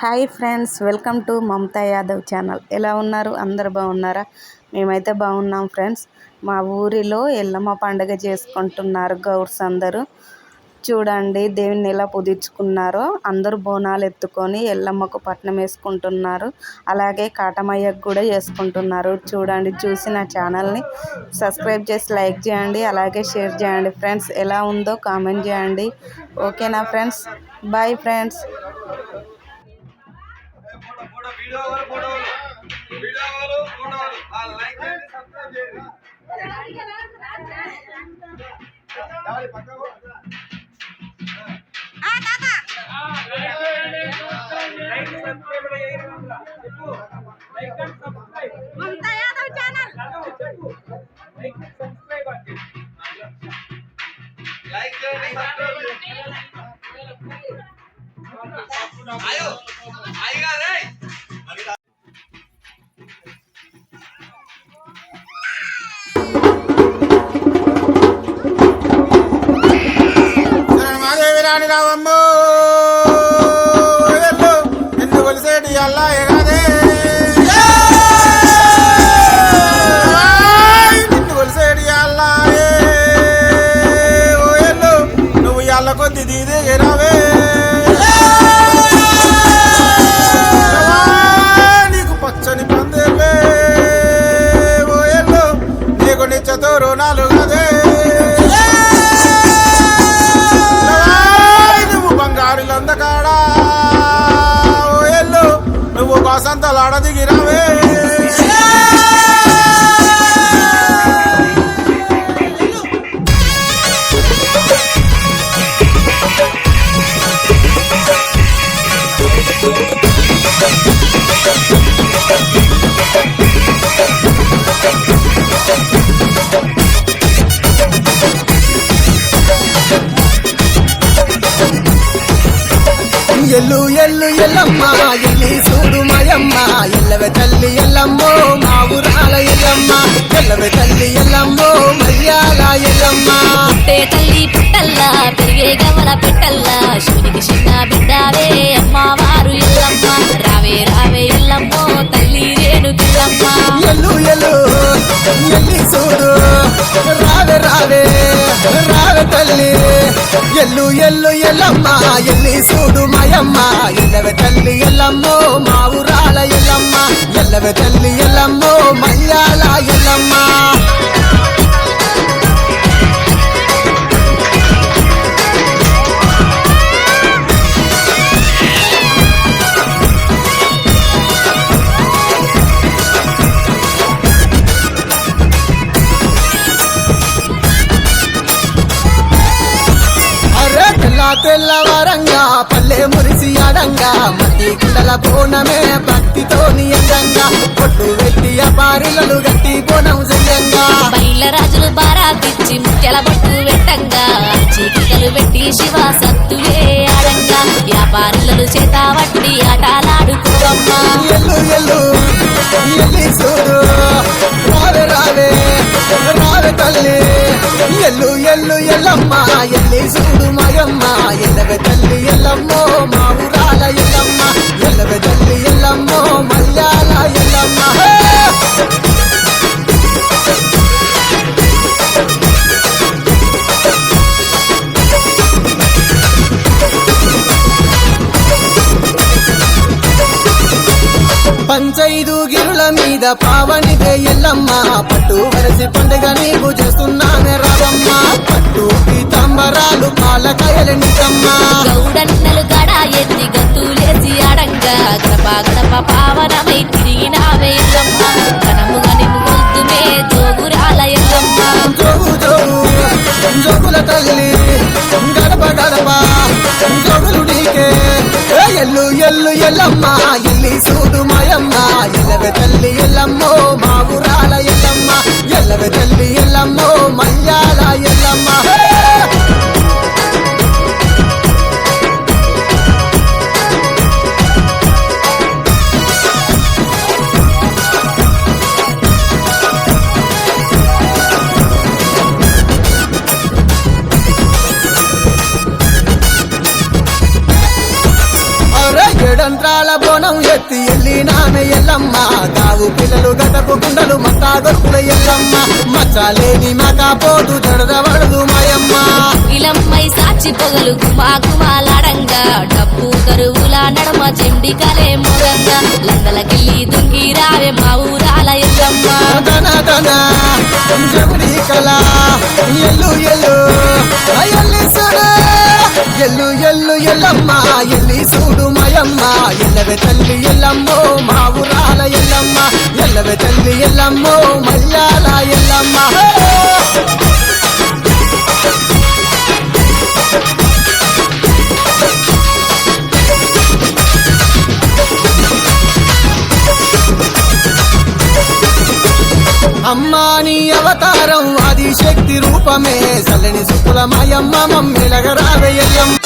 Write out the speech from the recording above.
Hi friends welcome to Mamata Yadav channel. ఎలా ఉన్నారు? అందరు బాగున్నారా? మేమైతే బాగున్నాం ఫ్రెండ్స్. మా ఊరిలో ఎల్లమ్మ పండుగ చేసుకుంటున్నారు గౌర్స్ అందరూ. చూడండి దేవుని ఎలా పుదించుకున్నారో అందరూ బోనాలు ఎత్తుకొని ఎల్లమ్మకు పట్నం వేసుకుంటున్నారు. అలాగే కాటమయ్యకు కూడా చేసుకుంటున్నారు చూడండి చూసి నా ఛానల్ని సబ్స్క్రైబ్ చేసి లైక్ చేయండి అలాగే షేర్ చేయండి. ఫ్రెండ్స్ ఎలా ఉందో కామెంట్ చేయండి. ఓకేనా ఫ్రెండ్స్? Bye friends. వీడియో వాళ్ళు ఫోటోలు వీడియో వాళ్ళు ఫోటోలు ఆ లైక్ చేయండి సబ్స్క్రైబ్ చేయండి. దారి పక్కకు లైక్ సబ్స్క్రైబ్ చేయండి అందులో. చెప్పు. Like and subscribe. Mamata Yadav channel. చెప్పు. లైక్ అండ్ సబ్స్క్రైబ్ అంటే లైక్ చేయండి సబ్స్క్రైబ్ చేయండి. అయ్యో. మాదేవి రావమ్మో. నిన్ను కొలిసేటి అల్లా ఎగాదే. నిన్ను కొలిసేటి అల్లా ఓ నువ్వు ఎల్ల కొద్ది దీదే రావే నీకు పచ్చని పందేలే ఓ నీకు నిచ్చతో రుణాలు కదే. ఎల్లు ఎల్లు ఎల్లమ్మ. ఎల్లి చూడు మాయమ్మ. ఎల్లవె తల్లి ఎల్లమ్మో. మా ఊరాల ఎల్లమ్మ. ఎల్లవె తల్లి ఎల్లమ్మో. మర్యాల ఎల్లమ్మ. పుట్టే తల్లి పుట్టల్లా పెరిగే గవల పెట్టల్లా. శివునికి చిన్న బిడ్డావే అమ్మవారు ఎల్లమ్మ. రావే రావే ఎల్లమ్మో తల్లి రేణు పిల్లమ్మ. ఎల్లు ఎల్లు ఎల్లి చూడు. రావే రావే రావే తల్లి. ఎల్లు ఎల్లు ఎల్లమ్మ ఎల్లి చూడు మాయమ్మ. ఎల్లవ తల్లి ఎల్లమ్మో మా ఊరాల ఎల్లమ్మ. ఎల్లవ తల్లి ఎల్లమ్మో మర్యాల తెల్లవారంగా పల్లె మురిసి అడంగా మట్టి కుండల బోనమే భక్తితోని అందంగా పొట్టు వెట్టి అపారిలలు గట్టి బోనం చెయ్యంగా బయల రాజులు బారాతిచ్చి ముత్యాల బొట్టు పెట్టంగా చీకికలు పెట్టి శివ సత్తులే ఆడంగా. వ్యాపారులను చేత వట్టి ఆటలాడుకోవమ్మా. ఎల్లు ఎల్లు ఎల్లి చూడు రావే రావే రావే తల్లి. ఎల్లు ఎల్లు ఎల్లమ్మ ఎల్లి చూడు మాయమ్మ. ఎల్లవే తల్లి ఎల్లమ్మో మా ఊరాల ఎల్లమ్మ. ఎల్లవే తల్లి ఎల్లమ్మో గిరుల మీద పావనిదే ఎల్లమ్మ. పట్టు వరసి పండుగ నీకు చేస్తున్నానే రావమ్మ పట్టు పీతాంబరాలు పాలకాయలు నిజమ్మ. గౌడన్నలు గడ ఎత్తి గంతులేసి ఆడంగా గడప గడప పావనమై తిరిగినావే ఎల్లమ్మ. ఘనముగా నిన్ను జోగురాల ఎల్లమ్మ. జోగు జోగు జోగుల తల్లి గడప గడప జోగులు నీకే. ఎల్లు ఎల్లు ఎల్లమ్మ తల్లి ఎల్లమ్మో బోనం ఎత్తి ఎల్లి నామె ఎల్లమ్మ. గావు పిల్లలు గటపు కుండలు మట్టా గొప్పుల ఎల్లమ్మ. మచ్చలేని మకా పోటు జడదవడదు మాయమ్మ. ఇలమ్మై సాచి పొగలు గుమా గుమాలాడంగా డప్పు కరువుల నడమ చెండికలే మొగంగా. లందలకెళ్ళి దుంగి రావే మా ఊరాల ఎల్లమ్మ. దన దన జగుడి కళ. ఎల్లు ఎల్లు చూడు ఎల్లు ఎల్లు ఎల్లమ్మ. ఎల్లి చూడు మాయమ్మ ఎల్లవే తల్లి ఎల్లమ్మో మా ఊరాల ఎల్లమ్మ ఎల్లవే తల్లి ఎల్లమ్మో మల్లాల ఎల్లమ్మ. అమ్మా నీ అవతారం అది శక్తి రూపమే. చల్లని సుకుల మాయమ్మ మమ్మిలగరావే ఎల్లమ్మ.